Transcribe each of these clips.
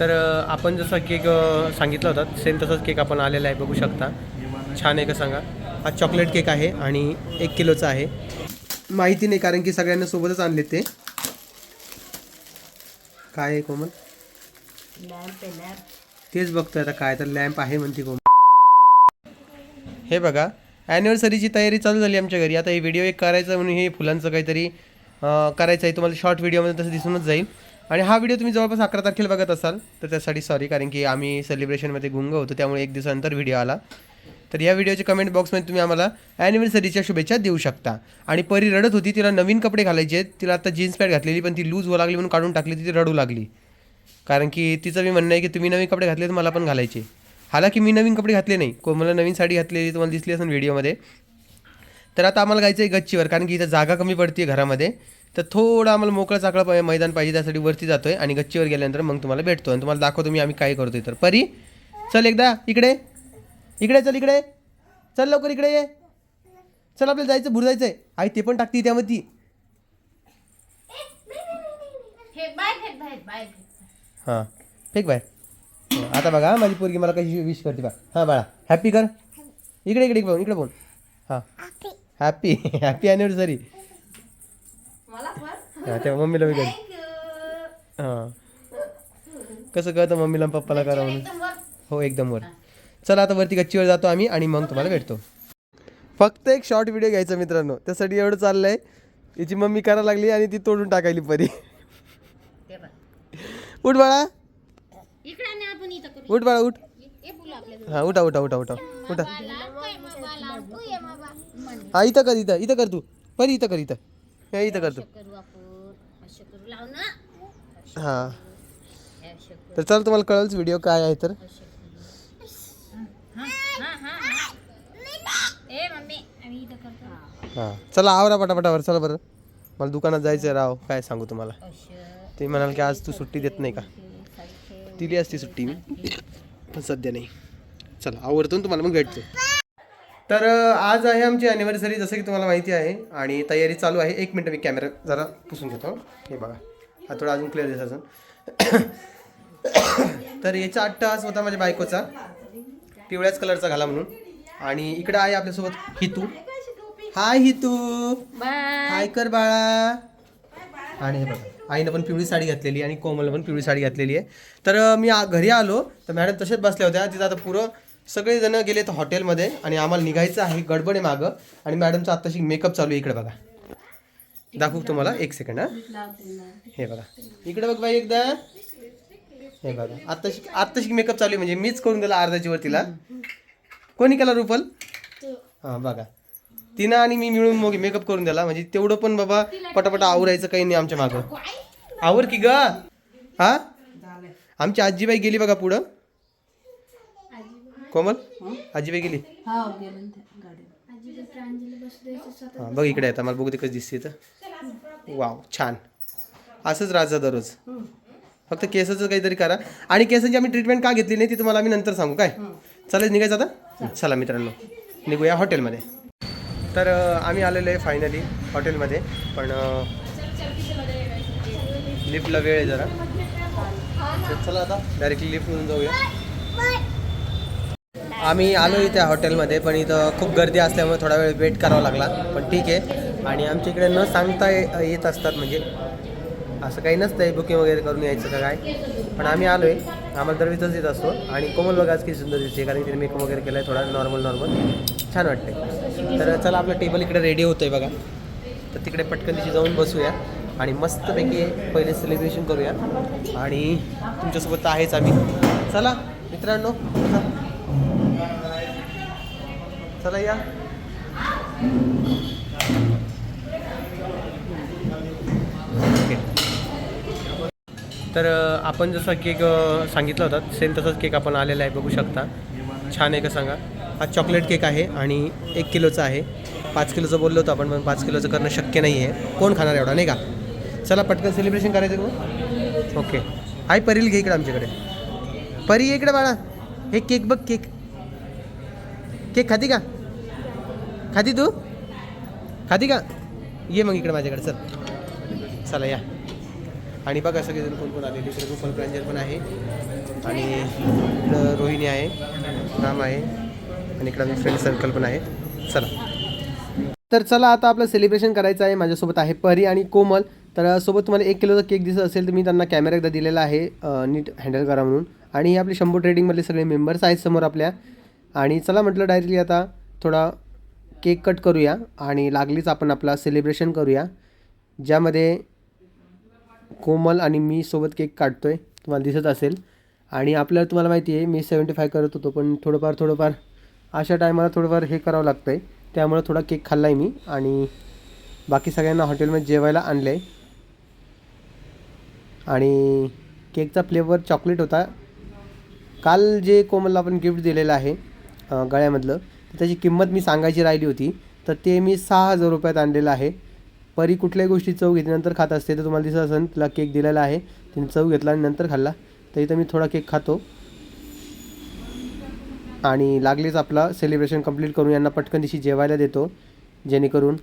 तर आपण जसा केक सांगितला होता सेम तसाच केक आपण आलेला आहे बघू शकता. छान आहे का सांगा? हा चॉकलेट केक आहे आणि एक किलोचा आहे. माहिती नाही कारण की सगळ्यांना सोबतच आणले ते. काय आहे कोमल? तेच बघतोय आता काय तर लॅम्प आहे म्हणते कोमल. हे बघा ॲनिव्हर्सरीची तयारी चालू झाली आमच्या घरी. आता हे व्हिडिओ एक करायचा म्हणून हे फुलांचं काहीतरी करायचं आहे. तुम्हाला शॉर्ट व्हिडिओमध्ये तसं दिसूनच जाईल. आणि हा व्हिडिओ तुम्ही जवळपास अकरा तारखेला बघत असाल तर त्यासाठी सॉरी कारण की आम्ही सेलिब्रेशनमध्ये गुंग होतो त्यामुळे एक दिवसानंतर व्हिडिओ आला. तर या व्हिडिओच्या कमेंट बॉक्समध्ये तुम्ही आम्हाला ॲनिव्हर्सरीच्या शुभेच्छा देऊ शकता. आणि परी रडत होती तिला नवीन कपडे घालायचे आहेत. तिला आता जीन्स पॅन्ट घातलेली पण ती लूज हो लागली म्हणून काढून टाकली ती रडू लागली. कारण की तिचं मी म्हणणं आहे की तुम्ही नवीन कपडे घातले तर मला पण घालायचे. हालाकी मी नवीन कपडे घातले नाही. कोमलला नवीन साडी घातलेली तुम्हाला दिसली असेल व्हिडिओमध्ये तर आता आम्हाला जायचं आहे गच्चीवर कारण की इथं जागा कमी पडते घरामध्ये. तर थोडं आम्हाला मोकळं चाकळं पाहिजे मैदान पाहिजे त्यासाठी वरती जातो आहे आणि गच्चीवर गेल्यानंतर मग तुम्हाला भेटतो. आणि तुम्हाला दाखवतो मी आम्ही काय करतोय. तर परी चल एकदा इकडे. इकडे चल इकडे. चल लवकर इकडे ये. चल आपल्याला जायचं भूर जायचं आहे आई ते पण टाकते त्यामध्ये ती हे फेक हां. बाय आता बघा माझी पोरगी मला कशी विश करते बा हां बाळा. हॅपी कर. इकडे इकडे पाहून इकडे पाहून हां. हॅपी हॅपी पण. हां तेव्हा मम्मीला मी हां. कसं कळतं मम्मीला पप्पाला करा म्हणून? हो एकदम वर. चला आता वरती गच्चीवर जातो आम्ही आणि मग तुम्हाला भेटतो. फक्त एक शॉर्ट व्हिडिओ घ्यायचा मित्रांनो. त्यासाठी एवढं चाललंय. याची मम्मी करायला लागली आणि ती तोडून टाकायली परी. उठ बाळा. उठ बाळा उठ. हे उठा उठा उठा उठा. उठा. हा इथं कर इथं इथं कर तू. परी इथं कर इथं. हे इथं कर तू. करू आपण असं करू. लाव ना. हां. असं करू. तर चल तुम्हाला कळलंच व्हिडिओ काय आहे तर. हा हा हा ए मम्मी आम्ही इथं करतो. हां. चला आवरा पटापटावर. चला बरं. मला दुकानात जायचं आहे राव. काय सांगू तुम्हाला? असं ते म्हणाल की आज तू सुट्टी देत नाही का? दिली असती सुट्टी मी. पण सध्या नाही. चला आवडतो तुम्हाला मग भेटतो. तर आज आहे आमची ॲनिव्हर्सरी जसं की तुम्हाला माहिती आहे. आणि तयारी चालू आहे. एक मिनटं मी कॅमेरा जरा पुसून घेतो. हे बघा. हा थोडा अजून क्लिअर दिसत अजून. तर याचा अट्टहास होता माझ्या बायकोचा. पिवळ्याच कलरचा घाला म्हणून. आणि इकडं आहे आपल्यासोबत हितू. हाय हितू. हाय कर बाळा. आणि हे बघा. आईनं पण पिवळी साडी घातलेली आणि कोमलनं पण पिवळी साडी घातलेली आहे. तर मी घरी आलो. तर मॅडम तसेच बसल्या होत्या. तिथं आता पुरं सगळेजण गेले तर हॉटेलमध्ये आणि आम्हाला निघायचं आहे गडबड आहे मागं. आणि मॅडमचा आत्ताशी मेकअप चालू आहे इकडे बघा. दाखवू तुम्हाला एक सेकंड हा. हे बघा. इकडे बघ बाई एकदा. हे बघा. आत्ताशी आत्ताशी मेकअप चालू आहे म्हणजे मीच करून दिला अर्धाची वर तिला कोणी केला रुपल? हां बघा. तिनं आणि मी मिळून मग मेकअप करून दिला. म्हणजे तेवढं पण बाबा पटापट आवरायचं काही नाही आमच्या मागं. आवर की ग? हा? आमची आजीबाई गेली बघा पुढं. कोमल? आजीबाई गेली? हा बघ इकडे आता मला बघू कसं दिसते तर वाव छान. असंच राजा दररोज. फक्त केसाचं काहीतरी करा. आणि केसांची आम्ही ट्रीटमेंट का घेतली नाही ती तुम्हाला आम्ही नंतर सांगू काय? चालेल निघायचं आता? चला मित्रांनो निघूया हॉटेलमध्ये. तर अं, आम्ही आलेलो आहे फायनली हॉटेलमध्ये पण लिफ्टला वेळ आहे जरा. तर चला आता डायरेक्टली लिफ्टमधून जाऊया. आम्ही आलो इथे हॉटेलमध्ये पण इथं खूप गर्दी असल्यामुळे थोडा वेळ वेट करावा लागला. पण ठीक आहे. आणि आमच्या इकडे न सांगता ये- येत असतात म्हणजे असं काही नसतं आहे बुकिंग वगैरे करून यायचं का काय. पण आम्ही आलो आहे आम्हाला दरवीतच येत असतो. आणि कोमल बघा आज किती सुंदर दिसते कारण तिने मेकअप वगैरे केला आहे थोडा नॉर्मल नॉर्मल छान वाटते तर चला आपलं टेबल इकडे रेडी होतं आहे बघा. तर तिकडे पटकन तिची जाऊन बसूया. आणि मस्तपैकी पहिले सेलिब्रेशन करूया. आणि तुमच्यासोबत तर आहेच आम्ही. चला मित्रांनो चला. या. ओके. तर आपण जसा केक सांगितला होता सेम तसाच केक आपण आलेला आहे बघू शकता. छान आहे का सांगा? हा चॉकलेट केक आहे आणि एक किलोचा आहे. पाच किलोचं बोललो होतो आपण पण पाच किलोचं करणं शक्य नाही आहे. कोण खाणार एवढा नाही का? चला पटकन सेलिब्रेशन करायचं का ओके. आई परील घे इकडे आमच्याकडे. परी इकडे बाळा. हे केक बघ केक. केक खाती का? खाती तू? खाती का? ये मग इकडे माझ्याकडे चल. चला या. आणि बघा सगळेजण कोण कोण आले. तिकडे गोपाल प्रांजल पण आहे. आणि इकडं रोहिणी आहे. राम आहे. आणि इकडं आम्ही फ्रेंड सर्कल पण आहे चला. तर चला आता आपलं सेलिब्रेशन करायचं आहे. माझ्यासोबत आहे परी आणि कोमल. तर सोबत तुम्हाला एक किलोचा केक दिसत असेल तर मी त्यांना कॅमेरा एकदा दिलेला आहे. नीट हँडल करा म्हणून. आणि हे आपले शंभू ट्रेडिंगमधले सगळे मेंबर्स आहेत समोर आपल्या. आणि चला म्हटलं डायरेक्टली आता थोडा केक कट करूया आणि लागलीच आपण आपला सेलिब्रेशन करूया ज्यामध्ये कोमल आणि मी सोबत केक काढतो आहे तुम्हाला दिसत असेल. आणि आपल्याला तुम्हाला माहिती आहे मी सेवन्टी फाय करत होतो पण थोडंफार थोडंफार अशा टायमाला थोडंफार हे करावं लागतं आहे त्यामुळं थोडा केक खाल्ला आहे मी आणि बाकी सगळ्यांना हॉटेलमध्ये जेवायला आणलं आहे आणि केकचा फ्लेवर चॉकलेट होता. काल जे कोमलला आपण गिफ्ट दिलेलं आहे गळ्यामधलं त्याची किंमत मी सांगायची राहिली होती तर ते मी सहा हजार रुपयात आणलेलं आहे. परी कुठल्याही गोष्टी चव घेतल्यानंतर खात असते तर तुम्हाला दिसत असेल तिला केक दिलेला आहे तिने चव घेतला आणि नंतर खाल्ला. तर इथं मी थोडा केक खातो. आणि लागलीच आपला सेलिब्रेशन कंप्लीट करून यांना पटकन दिवशी जेवायला देतो जेणेकरून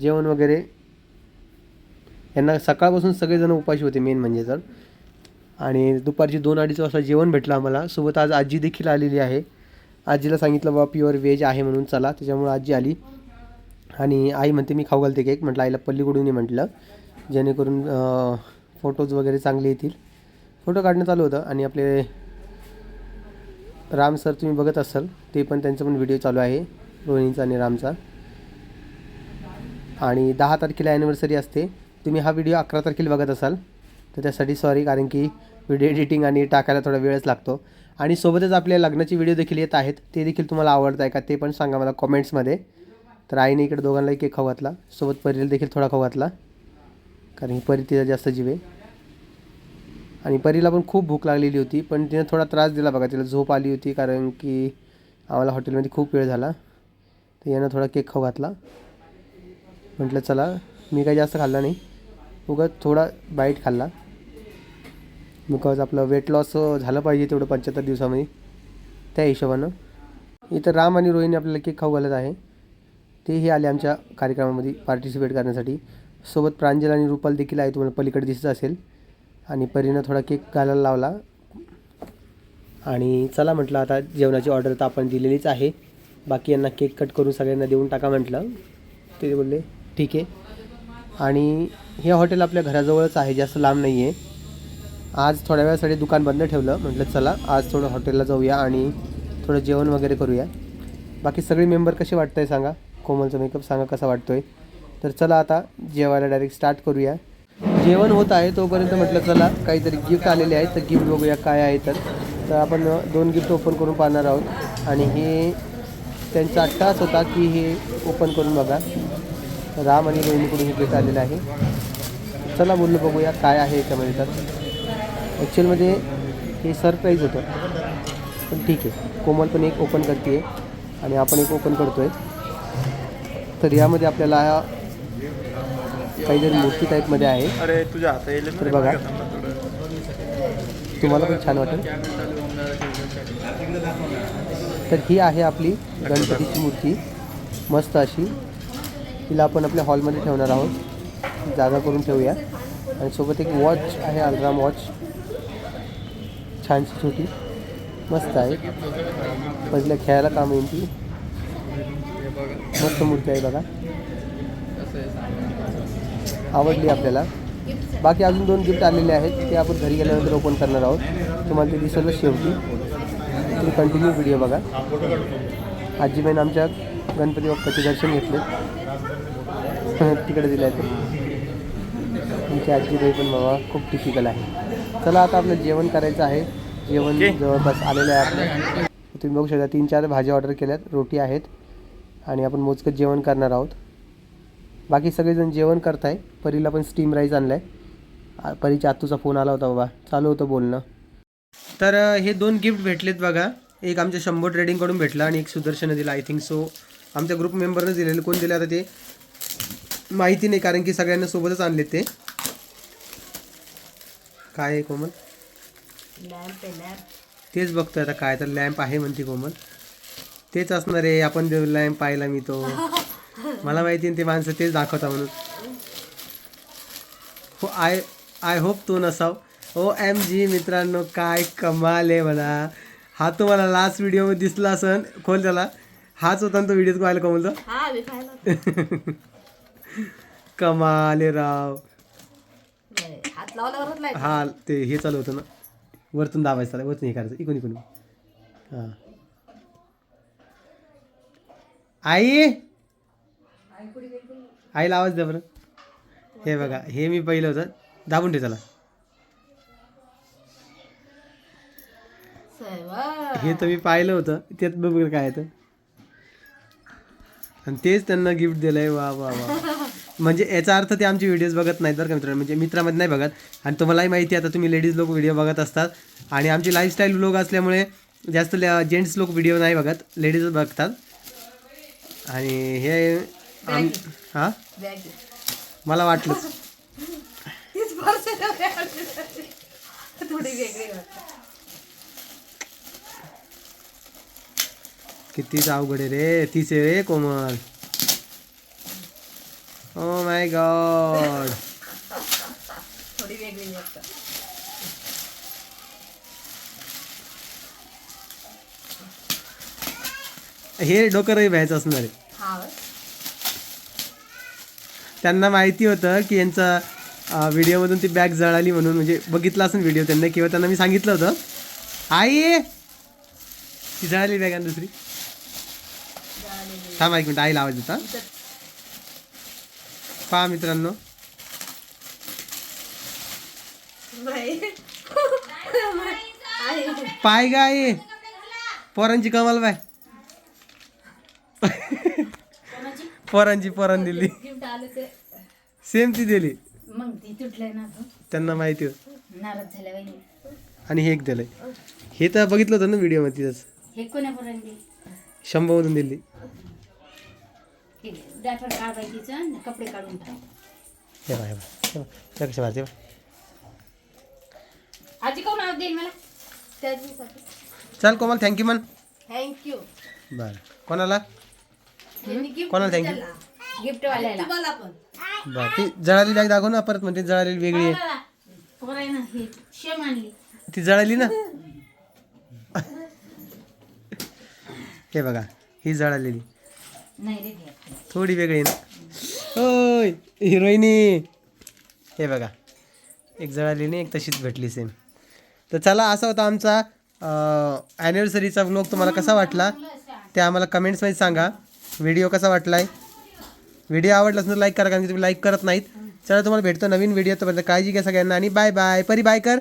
जेवण वगैरे यांना सकाळपासून सगळेजण उपाशी होते मेन म्हणजे तर. आणि दुपारची दोन अडीच वाजता जेवण भेटलं आम्हाला. सोबत आज आजी देखील आलेली आहे. आजीला सांगितलं बाबा प्युअर व्हेज आहे म्हणून चला. त्याच्यामुळे आजी आली. आणि आई म्हणते मी खाऊ घालते केक म्हटलं आईला पल्लीकडून ये म्हटलं जेणेकरून फोटोज वगैरे चांगले येतील. फोटो काढणं चालू होतं आणि आपले राम सर तुम्ही बघत असाल ते पण त्यांचा पण व्हिडिओ चालू आहे रोहिणीचा आणि रामचा. आणि दहा तारखेला ॲनिव्हर्सरी असते. तुम्ही हा व्हिडिओ अकरा तारखेला बघत असाल तर त्यासाठी सॉरी कारण की व्हिडिओ एडिटिंग आणि टाकायला थोडा वेळच लागतो. आणि सोबतच आपल्या लग्नाचे व्हिडिओ देखील येत आहेत. ते देखील तुम्हाला आवडत आहे का ते पण सांगा मला कॉमेंट्समध्ये तर आईने इकडे दोघांनाही केक खाऊ घातला. सोबत परीला देखील थोडा खाऊ घातला. कारण ही परी तिला जास्त जीवे आणि परीला पण खूप भूक लागलेली होती. पण तिने थोडा त्रास दिला बघा. तिला झोप आली होती कारण की आम्हाला हॉटेलमध्ये खूप वेळ झाला. तर यानं थोडा केक खाऊ घातला. म्हटलं चला मी काही जास्त खाल्ला नाही. उगाच थोडा बाईट खाल्ला. बिकॉज आपलं वेट लॉस झालं पाहिजे तेवढं पंच्याहत्तर दिवसामध्ये. त्या हिशोबानं. इथं राम आणि रोहिणी आपल्याला केक खाऊ घालत आहे. तेही आले आमच्या कार्यक्रमामध्ये पार्टिसिपेट करण्यासाठी. सोबत प्रांजल आणि रुपाल देखील आहे तुम्हाला पलीकडे दिसत असेल. आणि परीनं थोडा केक घालायला लावला. आणि चला म्हटलं आता जेवणाची ऑर्डर तर आपण दिलेलीच आहे. बाकी यांना केक कट करून सगळ्यांना देऊन टाका म्हटलं. ते बोलले ठीक आहे. आणि हे हॉटेल आपल्या घराजवळच आहे जास्त लांब नाही आहे आज थोड्या वेळासाठी दुकान बंद ठेवलं. म्हटलं चला आज थोडं हॉटेलला जाऊया आणि थोडं जेवण वगैरे करूया. बाकी सगळे मेंबर कसे वाटत आहे सांगा? कोमलचा मेकअप सांगा कसा वाटतो आहे तर चला आता जेवायला डायरेक्ट स्टार्ट करूया. जेवण होत आहे तोपर्यंत म्हटलं चला काहीतरी गिफ्ट आलेले आहेत तर गिफ्ट बघूया काय आहे तर. तर आपण दोन गिफ्ट ओपन करून पाहणार आहोत. आणि हे त्यांचा अट्टाच होता की हे ओपन करून बघा. राम आणि रोहिणीकडून हे गिफ्ट आलेलं आहे. चला बोललो बघूया काय आहे याच्यामध्ये तर. ॲक्च्युअलमध्ये हे सरप्राईज होतं. पण ठीक आहे. कोमल पण एक ओपन करते आणि आपण एक ओपन करतो आहे तर यामध्ये आपल्याला काहीतरी मूर्ती टाईपमध्ये आहे. अरे तुझ्या हाता येईल तर बघा. तुम्हाला पण छान वाटेल. तर ही आहे आपली गणपतीची मूर्ती. मस्त अशी. तिला आपण आपल्या हॉलमध्ये ठेवणार आहोत. जागा करून ठेवूया. आणि सोबत एक वॉच आहे अल्ट्राम वॉच. छानशी छोटी. मस्त आहे. पहिल्या खेळायला काम येईल ती. मस्त मूर्ती आहे बघा. आवडली आपल्याला. बाकी अजून दोन गिफ्ट आलेले आहेत. ते आपण घरी गेल्यानंतर ओपन करणार आहोत. तुम्हाला ते दिसलं शेवटी. तुम्ही कंटिन्यू व्हिडिओ बघा. आजीबाईनं आमच्या गणपती बाप्पाचे दर्शन घेतले. तिकडे दिले आहे आमची आजीबाई पण बाबा खूप टिपिकल आहे. चला आता आपलं जेवण करायचं आहे. जेवण जवळपास आलेलं आहे आपलं. तुम्ही बघू शकता तीन चार भाज्या ऑर्डर केल्यात रोटी आहेत आणि आपण मोजकं जेवण करणार आहोत. बाकी सगळेजण जेवण करताय परीला पण स्टीम राईस आणलाय. आ- परीच्या आतूचा फोन आला होता बाबा चालू होतं बोलणं. तर हे दोन गिफ्ट भेटलेत बघा. एक आमच्या शंभर ट्रेडिंगकडून भेटला आणि एक सुदर्शन दिला आय थिंक सो आमच्या ग्रुप मेंबरनं दिलेलं कोण दिलं आता ते? माहिती नाही कारण की सगळ्यांना सोबतच आणलेत ते. काय आहे कोमल तेच बघतोय आता काय तर लॅम्प आहे म्हणते कोमल. तेच असणार आहे आपण लॅम्प पाहिला मी तो मला माहिती ते माणसं तेच दाखवता म्हणून. हो आय आय होप तो नसाव. ओ एम जी मित्रांनो काय कमाल आहे म्हणा. हा तुम्हाला लास्ट व्हिडिओमध्ये दिसला असन खोल त्याला. हाच होता ना तो व्हिडिओ पाहायला का बोलतो मी पाहिलं कमाल आहे राव. हा ते हे चालू होतं ना. वरतून दाबायचं त्याला वरतून हे करायचं. इकून इकून हां. आई! आईला आवाज द्या बरं. हे बघा हे मी पहिलं होतं. दाबून ठेव त्याला. हे तर मी पाहिलं होतं. त्यात बघ काय येतं आणि तेच त्यांना गिफ्ट दिलंय. वा वा वा. म्हणजे याचा अर्थ ते आमचे व्हिडिओज बघत नाहीत बरं का मित्रांनो. म्हणजे मित्रामध्ये नाही बघत. आणि तुम्हालाही माहिती आहे आता तुम्ही लेडीज लोक व्हिडिओ बघत असतात. आणि आमची लाईफस्टाईल लोक असल्यामुळे जास्त जेंट्स लोक व्हिडिओ नाही बघत. लेडीजच बघतात. आणि हे आम हां. मला वाटते. कितीच अवघड आहे रे. तीच आहे रे कोमल. ओ माय गॉड थोडी वेगळी हे डोकरही व्हायचं असणार आहे. त्यांना माहिती होतं की यांचा व्हिडिओमधून ती बॅग जळाली म्हणून म्हणजे बघितलं असेल व्हिडिओ त्यांना किंवा त्यांना मी सांगितलं होतं. आई! ती जळाली बॅग आणि दुसरी थांबा एक मिनिट आईला आवाज देता पहा मित्रांनो. पाय गा आई. पोरांची कमाल बाय. पोरांची पोरांनी दिली. सेम ती. दिली. मग ती तुटलंय ना तो त्यांना माहिती होतं. आणि हे एक दिलंय. हे तर बघितलं होतं ना व्हिडिओमध्ये तिथंच. हे कोणापर्यंत शंभरमधून दिली. कपडे काढून हे बघा हे बघा हे आजी कोण देईल मला? चल कोमल थँक्यू मन थँक्यू बरं. कोणाला? कोणाला थँक्यू गिफ्ट वाल्याला. तुम्हाला पण. बरं ती जळाली बॅग दाखव ना परत म्हणते जळालेली वेगळी आहे. हे शेम आणली ती जळाली ना? हे बघा ही जळालेली. थोडी वेगळी आहे ना. होय हिरोईनी. हे बघा एक जळालेली एक तशीच भेटली सेम तर चला असा होता आमचा ॲनिव्हर्सरीचा व्लॉग तुम्हाला कसा वाटला? ते आम्हाला कमेंट्समध्ये सांगा. व्हिडिओ कसा वाटला आहे व्हिडिओ आवडला असेल तर लाईक करा कारण की तुम्ही लाईक करत नाहीत. चला तुम्हाला भेटतो नवीन व्हिडिओ तोपर्यंत काळजी घ्या सगळ्यांना आणि बाय बाय परी बाय कर.